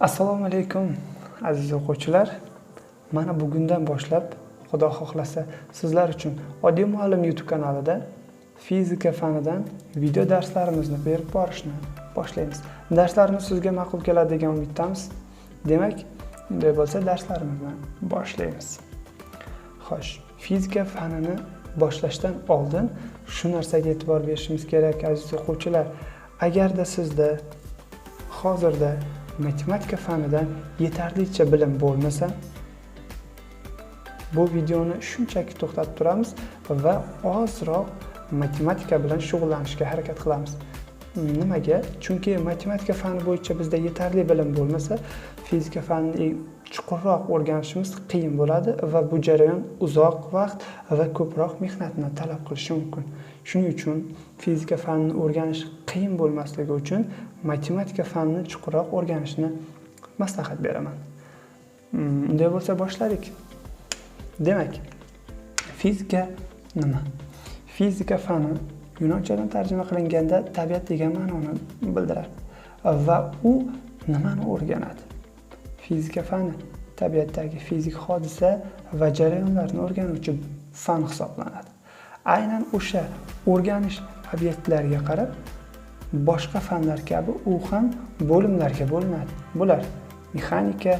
assalomu alaykum aziz o'quvchilar. Mana bugundan boshlab xudo xohlasa sizlar uchun oddiy muallim youtube kanalida fizika fanidan video darslarimizni berib borishni boshlaymiz. Darslarimiz sizga ma'qul keladi degan umiddamiz. Demak unday bo'lsa darslarimizni boshlaymiz. Xo'sh fizika fanini boshlashdan oldin shu narsaga e'tibor berishimiz kerak aziz o'quvchilar. Agarda sizda hozirda matematika fanidan yetarlicha bilim bo'lmasa bu videoni shunchaki to'xtatib turamiz va ozroq matematika bilan shug'ullanishga harakat qilamiz. Nimaga? Chunki matematika fani bo'yicha bizda yetarli bilim bo'lmasa fizika fanini chuqurroq o'rganishimiz qiyin bo'ladi va bu jarayon uzoq vaqt va ko'proq mehnatni talab qilishi mumkin. Shuning uchun fizika fanini o'rganish qiyin bo'lmasligi uchun matematika fanini chuqurroq o'rganishni maslahat beraman. Mm, Unday bo'lsa boshladik. Demak fizika nima? Fizika fani yunonchadan tarjima qilinganda tabiat degan ma'noni bildiradi va u nimani o'rganadi? Fizika fani tabiatdagi fizik hodisa va jarayonlarni o'rganuvchi fan hisoblanadi. Aynan o'sha o'rganish obyektlariga qarab boshqa fanlar kabi u ham bo'limlarga bo'linadi. Bular mexanika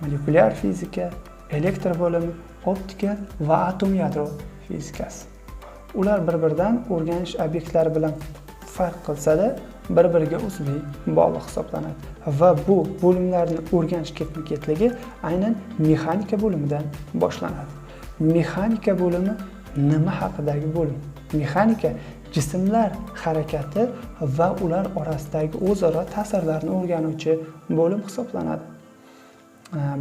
molekulyar fizika elektr bo'limi optika va atom yadro fizikasi. Ular bir biridan o'rganish obyektlari bilan farq qilsada bir biriga uzviy bog'liq hisoblanadi va bu bo'limlarni o'rganish ketma ketligi aynan mexanika bo'limidan boshlanadi. Mexanika bo'limi nima haqidagi bo'lim mexanika jismlar harakati va ular orasidagi o'zaro ta'sirlarni o'rganuvchi bo'lim hisoblanadi.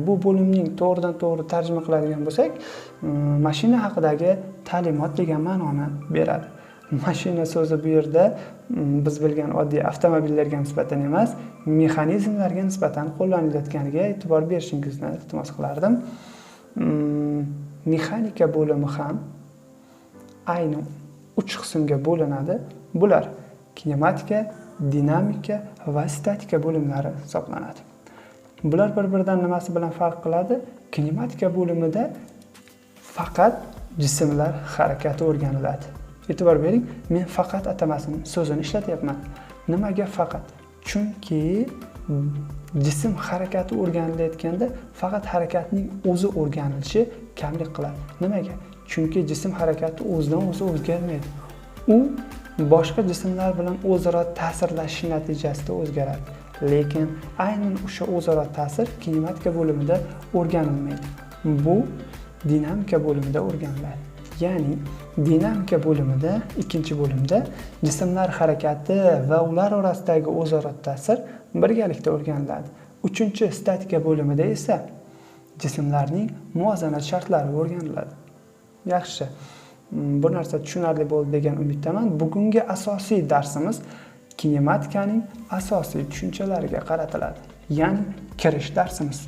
Bu bo'limning to'g'ridan to'g'ri tarjima qiladigan bo'lsak mm, mashina haqidagi ta'limot degan ma'noni beradi. Mashina so'zi bu yerda mm, biz bilgan oddiy avtomobillarga nisbatan emas mexanizmlarga nisbatan qo'llanilayotganiga e'tibor berishingizni iltimos qilardim. Mm, mexanika bo'limi ham ayni uch qismga bo'linadi. Bular kinematika dinamika va statika bo'limlari hisoblanadi. Bular bir biridan nimasi bilan farq qiladi? Kinematika bo'limida faqat jismlar harakati o'rganiladi. E'tibor bering men faqat atamasini so'zini ishlatyapman. Nimaga faqat? Chunki jism harakati o'rganilayotganda faqat harakatning o'zi o'rganilishi kamlik qiladi. Nimaga? Chunki jism harakati o'zidan o'zi o'zgarmaydi. U boshqa jismlar bilan o'zaro ta'sirlashish natijasida o'zgaradi. Lekin aynan o'sha o'zaro ta'sir kinematika bo'limida o'rganilmaydi. Bu dinamika bo'limida o'rganiladi. Ya'ni dinamika bo'limida ikkinchi bo'limda jismlar harakati va ular orasidagi o'zaro ta'sir birgalikda o'rganiladi. Uchinchi statika bo'limida esa jismlarning muvozanat shartlari o'rganiladi. Yaxshi. Mm, bu narsa tushunarli bo'ldi degan umiddaman. Bugungi asosiy darsimiz kinematikaning asosiy tushunchalariga qaratiladi. Ya'ni kirish darsimiz.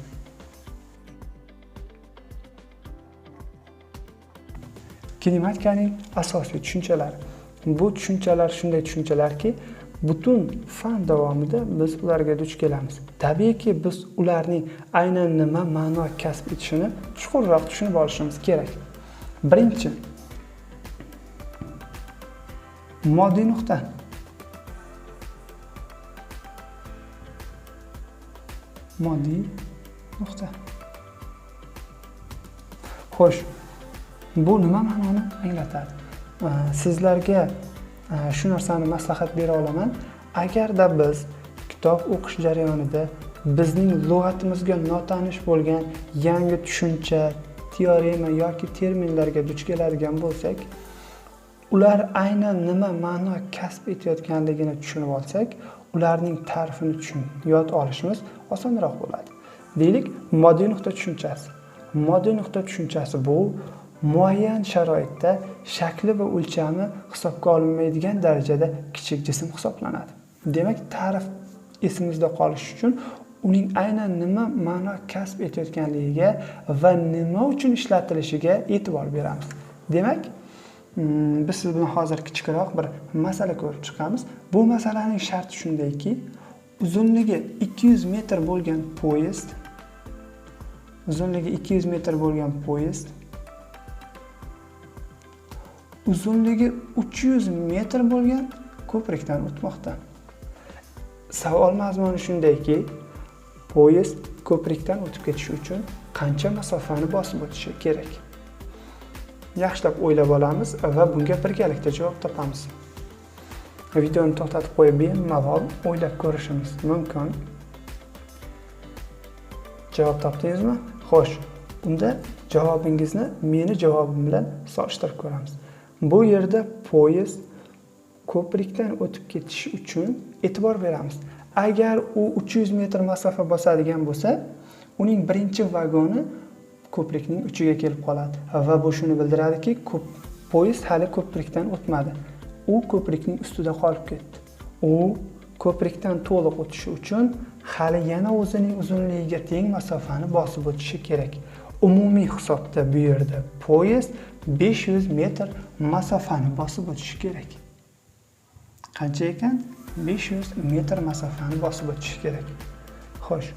Kinematikaning asosiy tushunchalari. Bu tushunchalar shunday tushunchalarki butun fan davomida biz ularga duch kelamiz. Tabiiyki biz ularning aynan nima ma'no kasb etishini chuqurroq tushunib olishimiz kerak. Birinchi. Moddiy nuqta. Moddiy nuqta. Xo'sh bu nima ma'noni anglatadi? Sizlarga shu narsani maslahat bera olaman. Agarda biz kitob o'qish jarayonida bizning lug'atimizga notanish bo'lgan yangi tushuncha teorema yoki terminlarga duch keladigan bo'lsak ular aynan nima ma'no kasb etayotganligini tushunib olsak ularning ta'rifini yod olishimiz osonroq bo'ladi. Deylik moddiy nuqta tushunchasi. Moddiy nuqta tushunchasi bu muayyan sharoitda shakli va o'lchami hisobga olinmaydigan darajada kichik jism hisoblanadi. Demak ta'rif esimizda qolishi uchun uning aynan nima ma'no kasb etayotganligiga va nima uchun ishlatilishiga e'tibor beramiz. Demak mm, biz siz bilan hozir kichikroq bir masala ko'rib chiqamiz. Bu masalaning sharti shundayki uzunligi 200 metr bo'lgan poyezd uzunligi 200 metr bo'lgan poyezd uzunligi 300 metr bo'lgan ko'prikdan o'tmoqda. Savol mazmuni shundayki poyezd ko'prikdan o'tib ketish uchun qancha masofani bosib o'tishi kerak? Yaxshilab o'ylab olamiz va bunga birgalikda javob topamiz. Videoni to'xtatib qo'yib bemalol o'ylab ko'rishimiz mumkin. Javob topdingizmi? Xo'sh unda javobingizni meni javobim bilan solishtirib ko'ramiz. Bu yerda poyezd ko'prikdan o'tib ketish uchun e'tibor beramiz. Agar u 300 metr masofa bosadigan bo'lsa uning birinchi vagoni ko'prikning uchiga kelib qoladi. Va bu shuni bildiradiki poyezd hali ko'prikdan o'tmadi. U ko'prikning ustida qolib ketdi. U ko'prikdan to'liq o'tishi uchun hali yana o'zining uzunligiga teng masofani bosib o'tishi kerak. Umumiy hisobda bu yerda poyezd 500 metr masofani bosib o'tishi kerak. Qancha ekan? 500 metr masofani bosib o'tishi kerak. Xo'sh.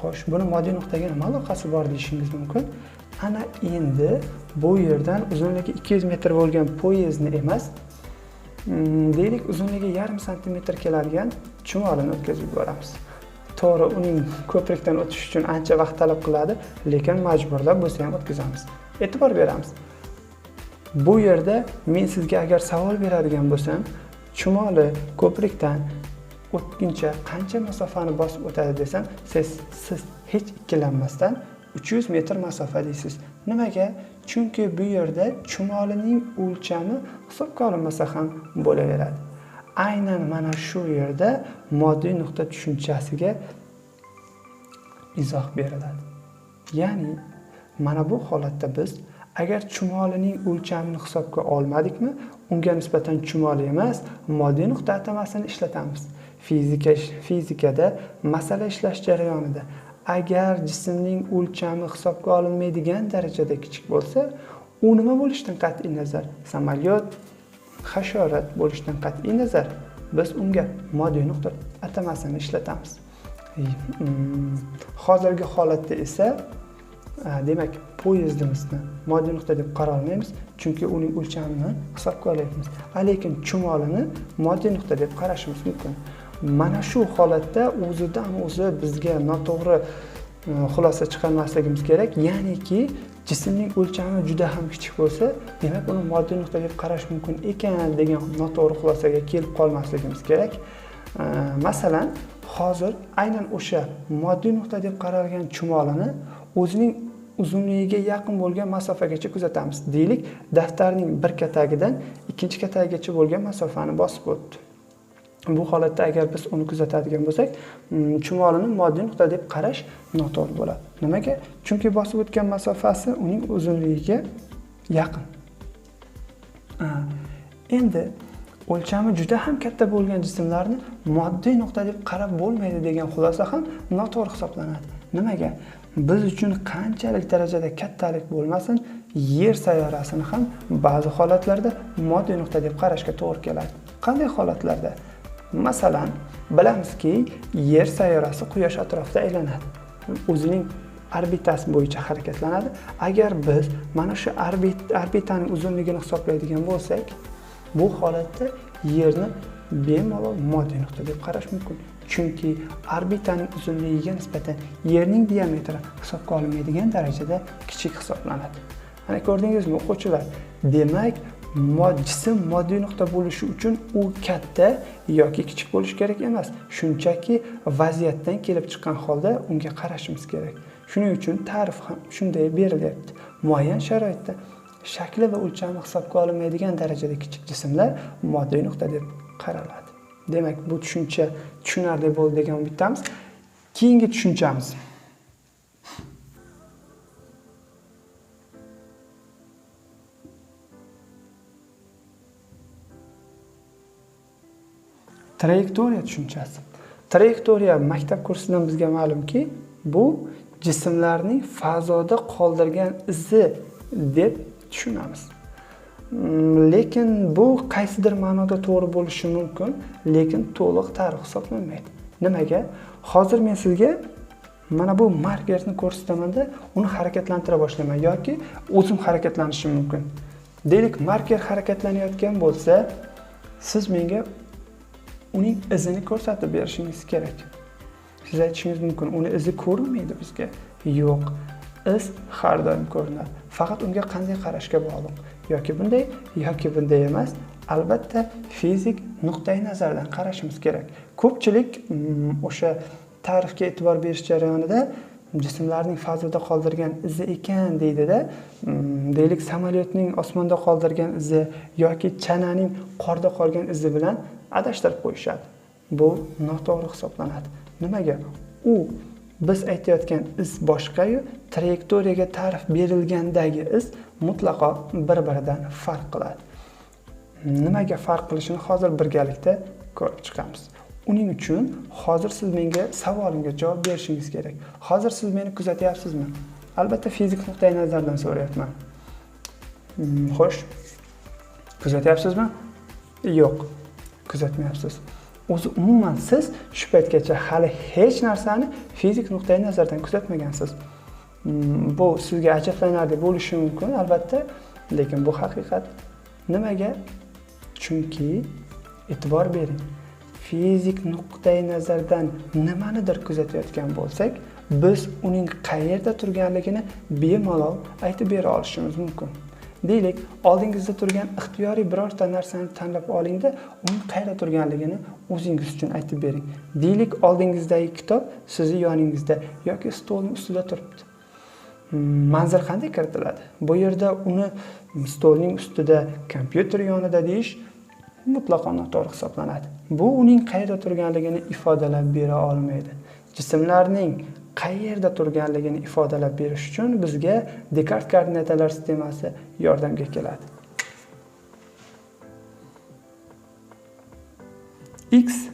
Xo'sh buni moddiy nuqtaga nima aloqasi bor deyishingiz mumkin? Ana endi bu yerdan uzunligi 200 metr bo'lgan poyezdni emas mm, deylik uzunligi yarim santimetr keladigan chumolini o'tkazib yuboramiz. To'g'ri uning ko'prikdan o'tish uchun ancha vaqt talab qiladi lekin majburlab bo'lsa ham o'tkazamiz. E'tibor beramiz. Bu yerda men sizga agar savol beradigan bo'lsam chumoli ko'prikdan o'tguncha qancha masofani bosib o'tadi desam siz siz hech ikkilanmasdan 300 metr masofa deysiz. Nimaga? Chunki bu yerda chumolining o'lchami hisobga olinmasa ham bo'laveradi. Aynan mana shu yerda moddiy nuqta tushunchasiga izoh beriladi. Ya'ni mana bu holatda biz agar chumolining o'lchamini hisobga olmadikmi unga nisbatan chumoli emas moddiy nuqta atamasini ishlatamiz. Fizika fizikada masala ishlash jarayonida agar jismning o'lchami hisobga olinmaydigan darajada kichik bo'lsa u nima bo'lishidan qat'iy nazar? Samolyot hasharot bo'lishidan qat'iy nazar. Biz unga moddiy nuqta atamasini ishlatamiz. Hozirgi holatda esa demak poyezdimizni moddiy nuqta deb qarolmaymiz chunki uning o'lchamini hisobga olyapmiz. Lekin chumolini moddiy nuqta deb qarashimiz mumkin. Mana shu holatda o'zidan o'zi bizga noto'g'ri e, xulosa chiqarmasligimiz kerak. Ya'niki jismning o'lchami juda ham kichik bo'lsa demak uni moddiy nuqta deb qarash mumkin ekan degan noto'g'ri xulosaga kelib qolmasligimiz kerak. E, masalan hozir aynan o'sha moddiy nuqta deb qaralgan chumolini o'zining uzunligiga yaqin bo'lgan masofagacha kuzatamiz deylik. Daftarning bir katagidan ikkinchi katagigacha bo'lgan masofani bosib o'tdi. Bu holatda agar biz uni kuzatadigan bo'lsak mm, chumolini moddiy nuqta deb qarash noto'g'ri bo'ladi. Nimaga? Chunki bosib o'tgan masofasi uning uzunligiga yaqin. Endi o'lchami juda ham katta bo'lgan jismlarni moddiy nuqta deb qarab bo'lmaydi degan xulosa ham noto'g'ri hisoblanadi. Nimaga? Biz uchun qanchalik darajada kattalik bo'lmasin yer sayyorasini ham ba'zi holatlarda moddiy nuqta deb qarashga to'g'ri keladi. Qanday holatlarda? Masalan bilamizki yer sayyorasi quyosh atrofida aylanadi. O'zining orbitasi bo'yicha harakatlanadi. Agar biz mana shu orbitaning uzunligini hisoblaydigan bo'lsak bu holatda yerni bemalol moddiy nuqta deb qarash mumkin. Chunki orbitaning uzunligiga nisbatan yerning diametri hisobga olinmaydigan darajada kichik hisoblanadi. Mana ko'rdingizmi o'quvchilar demak jism moddiy nuqta bo'lishi uchun u katta yoki kichik bo'lishi kerak emas shunchaki vaziyatdan kelib chiqqan holda unga qarashimiz kerak. Shuning uchun ta'rif ham shunday berilyapti. Muayyan sharoitda shakli va o'lchami hisobga olinmaydigan darajada kichik jismlar moddiy nuqta deb qaraladi. Demak bu tushuncha tushunarli bo'ldi degan umiddamiz. Keyingi tushunchamiz. Trayektoriya tushunchasi. Trayektoriya maktab kursidan bizga ma'lumki bu jismlarning fazoda qoldirgan izi deb tushunamiz. Mm, lekin bu qaysidir ma'noda to'g'ri bo'lishi mumkin lekin to'liq ta'rif hisoblanmaydi. Nimaga? Hozir men sizga mana bu markerni ko'rsatamanda uni harakatlantira boshlayman yoki o'zim harakatlanishim mumkin. Deylik marker harakatlanayotgan bo'lsa siz menga uning izini ko'rsatib berishingiz kerak. Siz aytishingiz mumkin uni izi ko'rinmaydi bizga. Yo'q iz har doim ko'rinadi. Faqat unga qanday qarashga bog'liq? Yoki bunday yoki bunday emas. Albatta fizik nuqtai nazardan qarashimiz kerak. Ko'pchilik mm, o'sha tarixga e'tibor berish jarayonida jismlarning fazoda qoldirgan izi ekan deydida mm, deylik samolyotning osmonda qoldirgan izi yoki chananing qorda qolgan izi bilan adashtirib qo'yishadi. Bu noto'g'ri hisoblanadi. Nimaga? U biz aytayotgan iz boshqayu trayektoriyaga ta'rif berilgandagi iz mutlaqo bir biridan farq qiladi. Nimaga farq qilishini hozir birgalikda ko'rib chiqamiz. Uning uchun hozir siz menga savolimga javob berishingiz kerak. Hozir siz meni kuzatyapsizmi? Albatta fizik nuqtai nazardan so'rayapman. Hmm, xo'sh. Kuzatyapsizmi? Yo'q. Kuzatmayapsiz. O'zi umuman siz shu paytgacha hali hech narsani fizik nuqtai nazardan kuzatmagansiz. Mm, bu sizga ajablanarli bo'lishi mumkin albatta. Lekin bu haqiqat nimaga? Chunki e'tibor bering. Fizik nuqtai nazardan nimanidir kuzatayotgan bo'lsak biz uning qayerda turganligini bemalol aytib bera olishimiz mumkin. Deylik oldingizda turgan ixtiyoriy birorta narsani tanlab olingda uning qayerda turganligini o'zingiz uchun aytib bering. Deylik oldingizdagi kitob sizni yoningizda yoki stolni ustida turibdi. Hmm, Manzil qanday kiritiladi? Bu yerda uni stolning ustida kompyuter yonida deyish mutlaqo noto'g'ri hisoblanadi. Bu uning qayerda turganligini ifodalab bera olmaydi. Jismlarning qayerda turganligini ifodalab berish uchun bizga dekart koordinatalar sistemasi yordamga keladi. X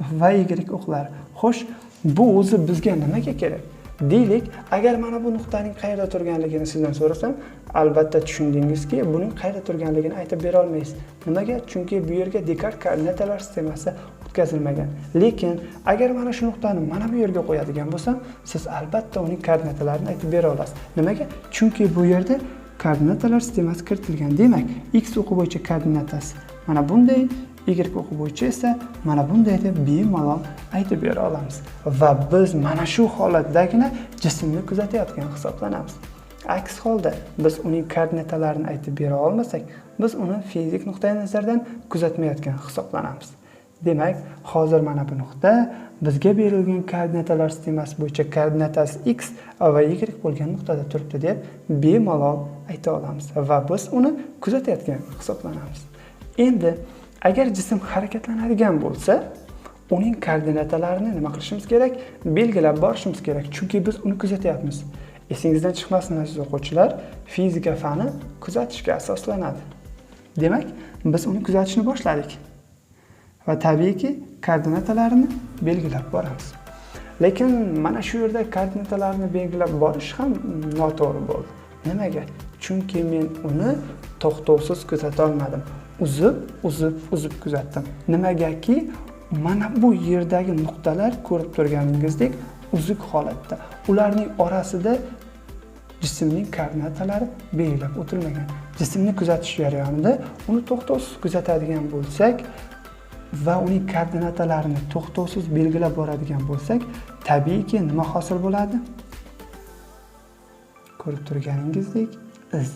va y o'qlari xo'sh bu o'zi bizga nimaga kerak? Deylik agar mana bu nuqtaning qayerda turganligini sizdan so'rasam albatta tushundingizki buning qayerda turganligini aytib bera olmaysiz nimaga? Chunki bu yerga dekart koordinatalar sistemasi o'tkazilmagan. Lekin agar mana shu nuqtani mana bu yerga qo'yadigan bo'lsam siz albatta uning koordinatalarini aytib bera olasiz. Nimaga? Chunki bu yerda koordinatalar sistemasi kiritilgan. Demak x o'qi bo'yicha koordinatasi mana bunday y o'qi bo'yicha esa mana bunday deb bemalol aytib bera olamiz. Va biz mana shu holatdagina jismni kuzatayotgan hisoblanamiz. Aks holda biz uning koordinatalarini aytib bera olmasak biz uni fizik nuqtai nazardan kuzatmayotgan hisoblanamiz. Demak hozir mana bu nuqta bizga berilgan koordinatalar sistemasi bo'yicha koordinatasi x va y bo'lgan nuqtada turibdi deb bemalol ayta olamiz va biz uni kuzatayotgan hisoblanamiz. Endi agar jism harakatlanadigan bo'lsa uning koordinatalarini nima qilishimiz kerak? Belgilab borishimiz kerak chunki biz uni kuzatyapmiz esingizdan chiqmasin aziz o'quvchilar. Fizika fani kuzatishga asoslanadi. Demak biz uni kuzatishni boshladik va tabiiyki koordinatalarini belgilab boramiz. Lekin mana shu yerda koordinatalarni belgilab borish ham noto'g'ri bo'ldi. Nimaga? Chunki men uni to'xtovsiz kuzata olmadim. Uzib uzib uzib kuzatdim. Nimagaki mana bu yerdagi nuqtalar ko'rib turganingizdek uzuk holatda. Ularning orasida jismning koordinatalari belgilab o'tilmagan. Jismni kuzatish jarayonida uni to'xtovsiz kuzatadigan bo'lsak va uning koordinatalarini to'xtovsiz belgilab boradigan bo'lsak tabiiyki nima hosil bo'ladi? Ko'rib turganingizdek iz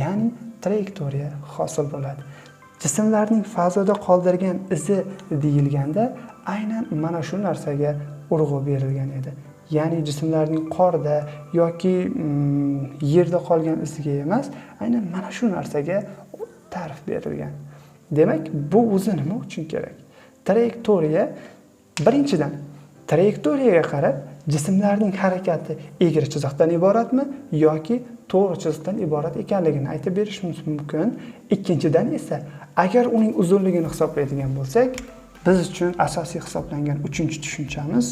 ya'ni trayektoriya hosil bo'ladi. Jismlarning fazoda qoldirgan izi deyilganda aynan mana shu narsaga urg'u berilgan edi. Ya'ni jismlarning qorda yoki mm, yerda qolgan iziga emas aynan mana shu narsaga ta'rif berilgan. Demak bu o'zi nima uchun kerak? Trayektoriya birinchidan trayektoriyaga qarab jismlarning harakati egri chiziqdan iboratmi yoki to'g'ri chiziqdan iborat ekanligini aytib berishimiz mumkin. Ikkinchidan esa agar uning uzunligini hisoblaydigan bo'lsak biz uchun asosiy hisoblangan uchinchi tushunchamiz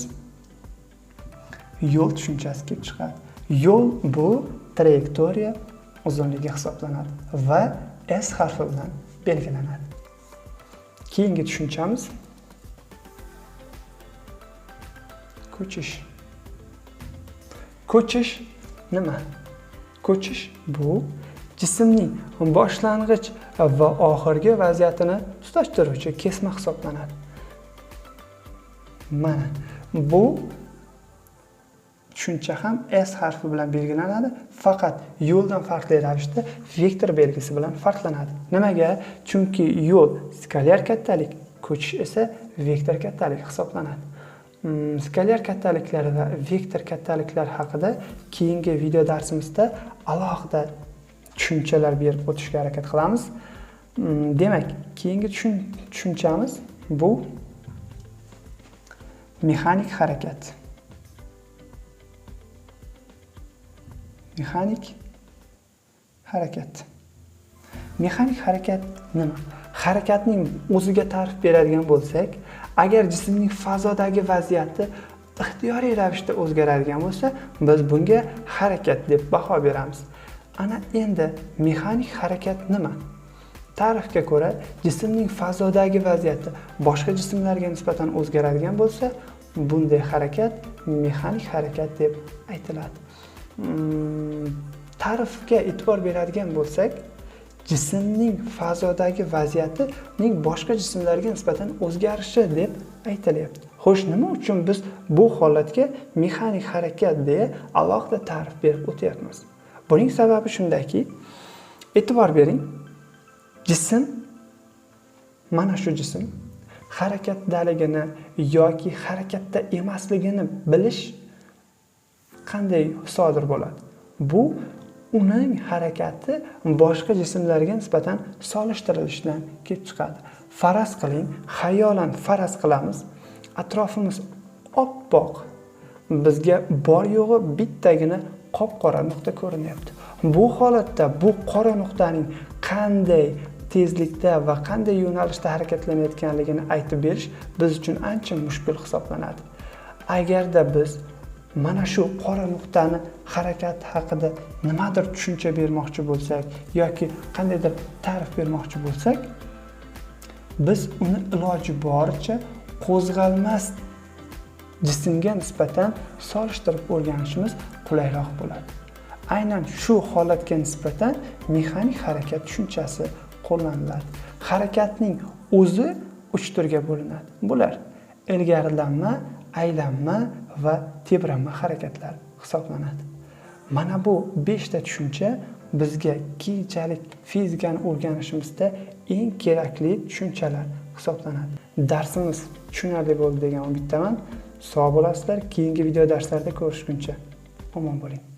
yo'l tushunchasi kelib chiqadi. Yo'l bu trayektoriya uzunligi hisoblanadi va s harfi bilan belgilanadi. Keyingi tushunchamiz ko'chish. Ko'chish nima? Ko'chish bu jismning boshlang'ich va oxirgi vaziyatini tutashtiruvchi kesma hisoblanadi. Mana bu tushuncha ham s harfi bilan belgilanadi faqat yo'ldan farqli ravishda vektor belgisi bilan farqlanadi. Nimaga? Chunki yo'l skalyar kattalik ko'chish esa vektor kattalik hisoblanadi. Hmm, skalyar kattaliklar va vektor kattaliklar haqida keyingi video darsimizda alohida tushunchalar berib o'tishga harakat qilamiz. Hmm, demak keyingi tushunchamiz bu mexanik harakat. Mexanik harakat. Mexanik harakat nima? Harakatning o'ziga ta'rif beradigan bo'lsak agar jismning fazodagi vaziyati ixtiyoriy ravishda o'zgaradigan bo'lsa biz bunga harakat deb baho beramiz. Ana endi mexanik harakat nima? Ta'rifga ko'ra jismning fazodagi vaziyati boshqa jismlarga nisbatan o'zgaradigan bo'lsa bunday harakat mexanik harakat deb aytiladi. Hmm, ta'rifga e'tibor beradigan bo'lsak jismning fazodagi vaziyatining boshqa jismlarga nisbatan o'zgarishi deb aytilyapti. Xo'sh nima uchun biz bu holatga mexanik harakat deya alohida ta'rif berib o'tyapmiz? Buning sababi shundaki e'tibor bering jism mana shu jism harakatdaligini yoki harakatda emasligini bilish qanday sodir bo'ladi? Bu uning harakati boshqa jismlarga nisbatan solishtirilishidan kelib chiqadi. Faraz qiling xayolan faraz qilamiz. Atrofimiz oppoq. Bizga bor yo'g'i bittagina qop qora nuqta ko'rinyapti. Bu holatda bu qora nuqtaning qanday tezlikda va qanday yo'nalishda harakatlanayotganligini aytib berish biz uchun ancha mushkul hisoblanadi. Agarda biz mana shu qora nuqtani harakati haqida nimadir tushuncha bermoqchi bo'lsak yoki qandaydir ta'rif bermoqchi bo'lsak biz uni iloji boricha qo'zg'almas jismga nisbatan solishtirib o'rganishimiz qulayroq bo'ladi. Aynan shu holatga nisbatan mexanik harakat tushunchasi qo'llaniladi. Harakatning o'zi uch turga bo'linadi. Bular ilgarilanma aylanma va tebranma harakatlar hisoblanadi. Mana bu beshta tushuncha bizga keyinchalik fizikani o'rganishimizda eng kerakli tushunchalar hisoblanadi. Darsimiz tushunarli bo'ldi degan umiddaman. Sog' bo'lasizlar keyingi video darslarda ko'rishguncha. Omon bo'ling.